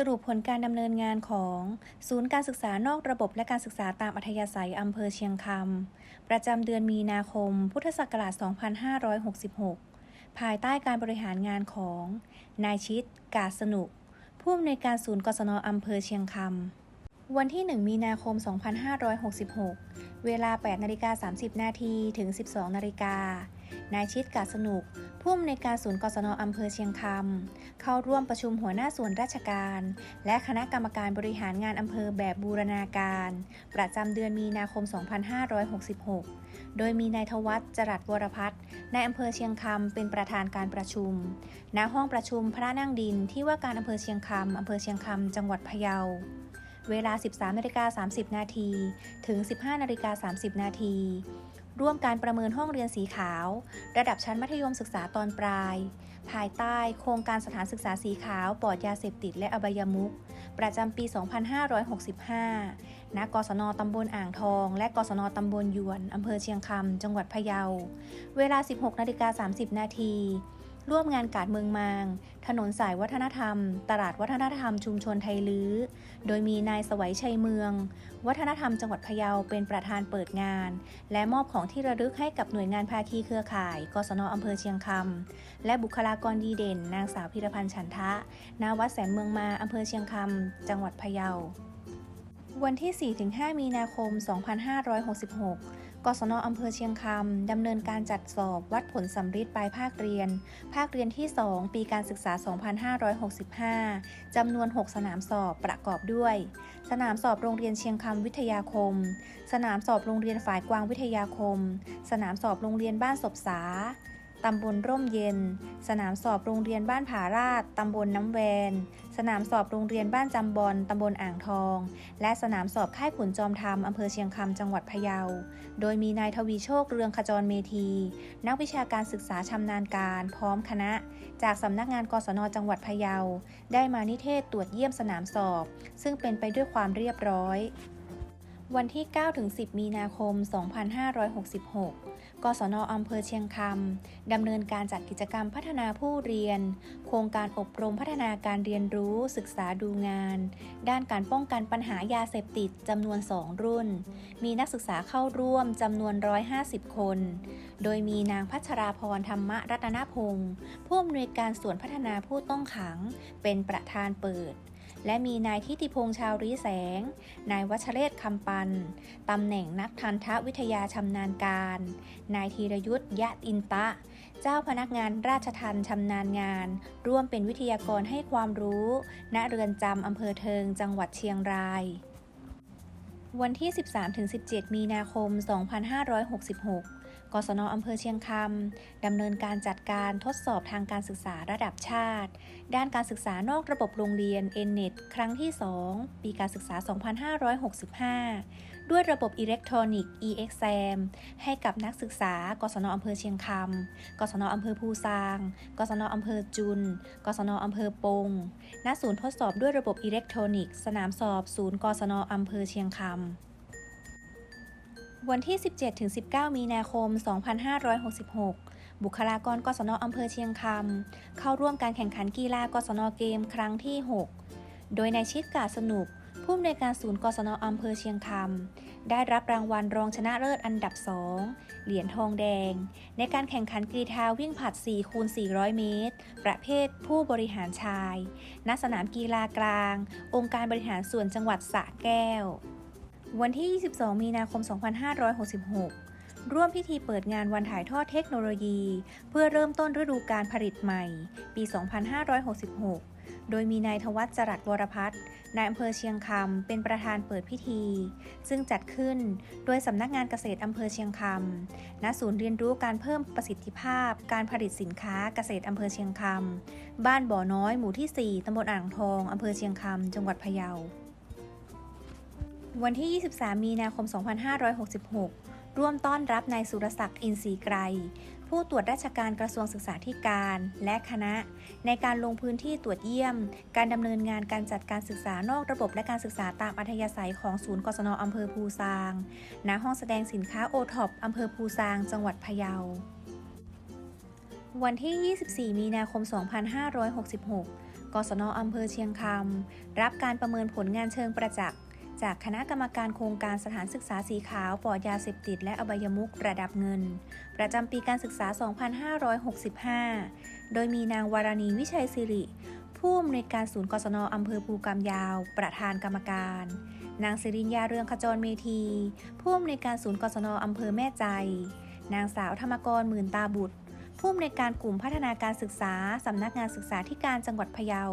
สรุปผลการดำเนินงานของศูนย์การศึกษานอกระบบและการศึกษาตามอัธยาศัยอำเภอเชียงคำประจำเดือนมีนาคม พุทธศักราช 2566 ภายใต้การบริหารงานของ นายชิด กาสนุก ผู้อำนวยการศูนย์กศนอำเภอเชียงคำวันที่ 1 มีนาคม 2566 เวลา 8นาฬิกา30 นาทีถึง 12นาฬิกา นายชิดกาสนุก ผู้อำนวยการศูนย์กศนอำเภอเชียงคำเข้าร่วมประชุมหัวหน้าส่วนราชการ และคณะกรรมการบริหารงานอำเภอแบบบูรณาการ ประจำเดือนมีนาคม 2566 โดยมีนายทวัฒจรัสวรพัฒน์นายอำเภอเชียงคำเป็นประธานการประชุม ณ ห้องประชุมพระนั่งดินที่ว่าการอำเภอเชียงคำอำเภอเชียงคำจังหวัดพะเยาเวลา 13นาฬิกา30 นาที ถึง 15นาฬิกา30 นาที ร่วมการประเมินห้องเรียนสีขาว ระดับชั้นมัธยมศึกษาตอนปลาย ภายใต้ โครงการสถานศึกษาสีขาวปลอดยาเสพติดและอบายมุขประจำปี 2565 ณ กศนตำบลอ่างทอง และกศนตำบลยวน อำเภอเชียงคำ จังหวัดพะเยา เวลา 16นาฬิกา30 นาที ร่วมงานกาดเมืองมาง ถนนสายวัฒนธรรม ตลาดวัฒนธรรมชุมชนไทยลื้อ โดยมีนายสวัยชัยเมือง วัฒนธรรมจังหวัดพะเยาเป็นประธานเปิดงาน และมอบของที่ระลึกให้กับหน่วยงานภาคีเครือข่าย กศนอำเภอเชียงคำ และบุคลากรดีเด่น นางสาวพิรพันธ์ฉันทะณวัดแสนเมืองมาอำเภอเชียงคำ จังหวัดพะเยา วันที่ 4-5 มีนาคม 2566 กศนอำเภอเชียงคำดำเนินการจัดสอบวัดผลสำริดปลายภาคเรียน ภาคเรียนที่ 2 ปีการศึกษา 2565 จำนวน 6 สนามสอบประกอบด้วย สนามสอบโรงเรียนเชียงคำวิทยาคม สนามสอบโรงเรียนฝ่ายกวางวิทยาคม สนามสอบโรงเรียนบ้านศพสา ตำบลร่มเย็น สนามสอบโรงเรียนบ้านผาราดตำบลน้ำแวน สนามสอบโรงเรียนบ้านจำบอนตำบลอ่างทอง และสนามสอบค่ายขุนจอมธรรมอำเภอเชียงคำจังหวัดพะเยา โดยมีนายทวีโชคเรืองขจรเมธี นักวิชาการศึกษาชำนาญการ พร้อมคณะ จากสำนักงานกศนจังหวัดพะเยา ได้มานิเทศตรวจเยี่ยมสนามสอบ ซึ่งเป็นไปด้วยความเรียบร้อย วันที่ 9-10 มีนาคม 2566 กศนอำเภอเชียงคำดำเนินการจัดกิจกรรมพัฒนาผู้เรียน โครงการอบรมพัฒนาการเรียนรู้ศึกษาดูงาน ด้านการป้องกันปัญหายาเสพติดจำนวน 2 รุ่น มีนักศึกษาเข้าร่วมจำนวน 150 คน โดยมีนางพัชราพรธรรมรัตนพงศ์ผู้อำนวยการส่วนพัฒนาผู้ต้องขัง เป็นประธานเปิด และมีนายทิติพงษ์ชาวรีแสง นายวัชเรศคำปัน ตำแหน่งนักทันทวิทยาชำนาญการ นายธีรยุทธยะอินตะ เจ้าพนักงานราชทันชำนาญงาน ร่วมเป็นวิทยากรให้ความรู้ ณ เรือนจำอำเภอเทิง จังหวัดเชียงรายวันที่ 13-17 มีนาคม 2566 กศนอำเภอเชียงคำดำเนินการจัดการทดสอบทางการศึกษาระดับชาติ ด้านการศึกษานอกระบบโรงเรียน n n e t ครั้งที่ 2 ปีการศึกษา 2565 ด้วยระบบอิเล็กทรอนิกส์ e-exam ให้กับนักศึกษา กศนอำเภอเชียงคำกศนอำเภอภูซาง กศนอำเภอจุน กศนอำเภอปง ณ ศูนย์ทดสอบด้วยระบบอิเล็กทรอนิกส์ สนามสอบ ศูนย์ กศนอำเภอเชียงคำ วันที่ 17-19 มีนาคม 2566 บุคลากรกศนอำเภอเชียงคำเข้าร่วมการแข่งขันกีฬากศนเกมครั้งที่ 6 โดยนายชิดกาสนุก ผู้อำนวยการศูนย์กศนอำเภอเชียงคำได้รับรางวัลรองชนะเลิศอันดับ 2 เหรียญทองแดง ในการแข่งขันกรีฑาวิ่งผลัด4คูณ400 เมตร ประเภทผู้บริหารชาย ณ สนามกีฬากลาง องค์การบริหารส่วนจังหวัดสระแก้ว วันที่ 22 มีนาคม 2566 ร่วมพิธีเปิดงานวันถ่ายทอดเทคโนโลยี เพื่อเริ่มต้นฤดูการผลิตใหม่ ปี 2566 โดยมีนายทวัฒจรัสวรพัฒน์นายอำเภอเชียงคำเป็นประธานเปิดพิธี ซึ่งจัดขึ้นโดยสำนักงานเกษตรอำเภอเชียงคำณศูนย์เรียนรู้การเพิ่มประสิทธิภาพ การผลิตสินค้าเกษตรอำเภอเชียงคำบ้านบ่อน้อยหมู่ที่ 4ตำบลอ่างทองอำเภอเชียงคำจังหวัดพะเยา วันที่ 23 มีนาคม 2566 ร่วมต้อนรับนายสุรศักดิ์อินทรีไกร ผู้ตรวจราชการกระทรวงศึกษาธิการและคณะ ในการลงพื้นที่ตรวจเยี่ยม การดำเนินงานการจัดการศึกษานอกระบบและการศึกษาตามอัธยาศัยของศูนย์กศนอำเภอภูซาง ณ ห้องแสดงสินค้าโอท็อปอำเภอภูซาง จังหวัดพะเยา วันที่ 24 มีนาคม 2566 กศนอำเภอเชียงคำรับการประเมินผลงานเชิงประจักษ์ จากคณะกรรมการโครงการสถานศึกษาสีขาวปลอดยาเสพติดและอบายมุกระดับเงิน ประจำปีการศึกษา 2565 โดยมีนางวารณีวิชัยสิริ ผู้อำนวยการศูนย์กศนอำเภอภูกำยาว ประธานกรรมการ นางสิรินยาเรืองขจรเมธี ผู้อำนวยการศูนย์กศนอำเภอแม่ใจ นางสาวธรรมกรหมื่นตาบุตร ผู้อำนวยการกลุ่มพัฒนาการศึกษาสำนักงานศึกษาธิการจังหวัดพะเยา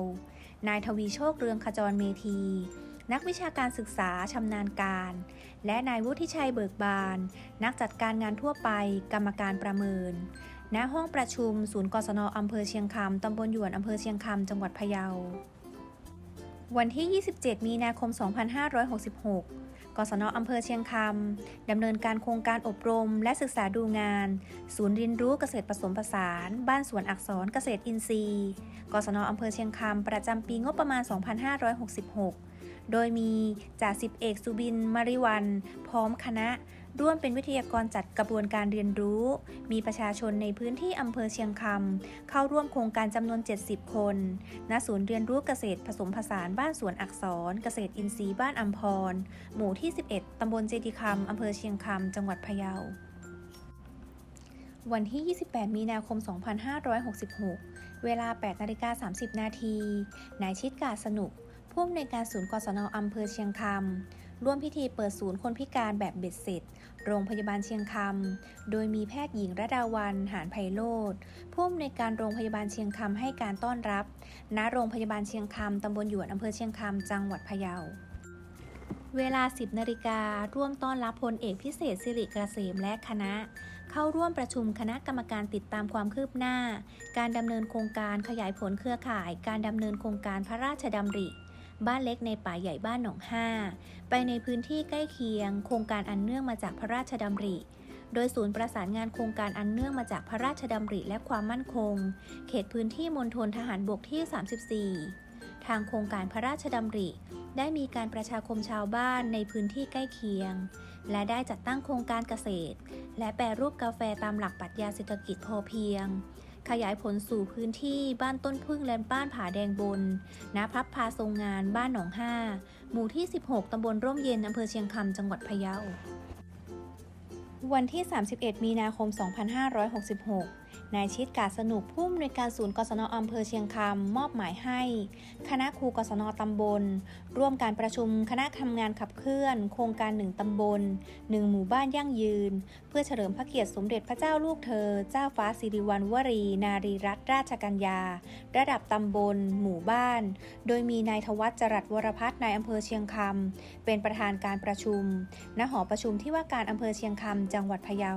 นายทวีโชคเรืองขจรเมธี นักวิชาการศึกษาชำนาญการ และนายวุฒิชัยเบิกบาน นักจัดการงานทั่วไป กรรมการประเมิน ณ ห้องประชุม ศูนย์กศนอำเภอเชียงคำตำบลหยวนอำเภอเชียงคำจังหวัดพะเยา วันที่ 27 มีนาคม 2566กศนอำเภอเชียงคำดำเนินการโครงการอบรม และศึกษาดูงาน ศูนย์เรียนรู้เกษตรผสมผสาน บ้านสวนอักษรเกษตรอินทรีย์ กศนอำเภอเชียงคำประจำปีงบประมาณ 2566 โดยมีจ่าสิบเอกสุบินมาริวัน พร้อมคณะ ร่วมเป็นวิทยากรจัดกระบวนการเรียนรู้ มีประชาชนในพื้นที่อำเภอเชียงคำเข้าร่วมโครงการจำนวน 70 คน ณ ศูนย์เรียนรู้เกษตรผสมผสานบ้านสวนอักษร เกษตรอินทรีย์บ้านอัมพร หมู่ที่ 11 ตำบลเจดีคำอำเภอเชียงคำจังหวัดพะเยาวันที่ 28 มีนาคม 2566 เวลา 8 นาฬิกา 30 นาที นายชิดกาสนุก ผู้อำนวยการศูนย์กศนอำเภอเชียงคำร่วมพิธีเปิดศูนย์คนพิการแบบเบ็ดเสร็จ โรงพยาบาลเชียงคำโดยมีแพทย์หญิงระดาวันหานไพโรธผู้อำนวยการโรงพยาบาลเชียงคำให้การต้อนรับ ณโรงพยาบาลเชียงคำตำบลหยวนอำเภอเชียงคำจังหวัดพะเยาเวลา 10 นาฬิการ่วมต้อนรับพลเอกพิเศษสิริกเกษมและคณะ เข้าร่วมประชุมคณะกรรมการติดตามความคืบหน้า การดำเนินโครงการขยายผลเครือข่าย การดำเนินโครงการพระราชดำริ บ้านเล็กในป่าใหญ่บ้านหนองห้า ไปในพื้นที่ใกล้เคียง โครงการอันเนื่องมาจากพระราชดำริ โดยศูนย์ประสานงานโครงการอันเนื่องมาจากพระราชดำริและความมั่นคง เขตพื้นที่มณฑลทหารบกที่ 34 ทางโครงการพระราชดำริ ได้มีการประชาคมชาวบ้านในพื้นที่ใกล้เคียง และได้จัดตั้งโครงการเกษตร และแปรรูปกาแฟตามหลักปรัชญาเศรษฐกิจพอเพียง ขยายผลสู่พื้นที่บ้านต้นพึ่งและบ้านผาแดงบนณพับพาทรงงานบ้านหนองห้า หมู่ที่ 16 ตำบลร่มเย็น อำเภอเชียงคำจังหวัดพะเยา วันที่ 31 มีนาคม 2566 นายชิดกาสนุกผู้อำนวยการศูนย์กศนอำเภอเชียงคำมอบหมายให้ คณะครูกศนตำบล ร่วมการประชุมคณะทำงานขับเคลื่อน โครงการหนึ่งตำบลหนึ่งหมู่บ้านยั่งยืน เพื่อเฉลิมพระเกียรติสมเด็จพระเจ้าลูกเธอ เจ้าฟ้าสิริวัณวรี นารีรัตนราชกัญญา ระดับตำบล หมู่บ้าน โดยมีนายทวัชจรัสวรพัฒน์นายอำเภอเชียงคำเป็นประธานการประชุม ณหอประชุมที่ว่าการอำเภอเชียงคำจังหวัดพะเยา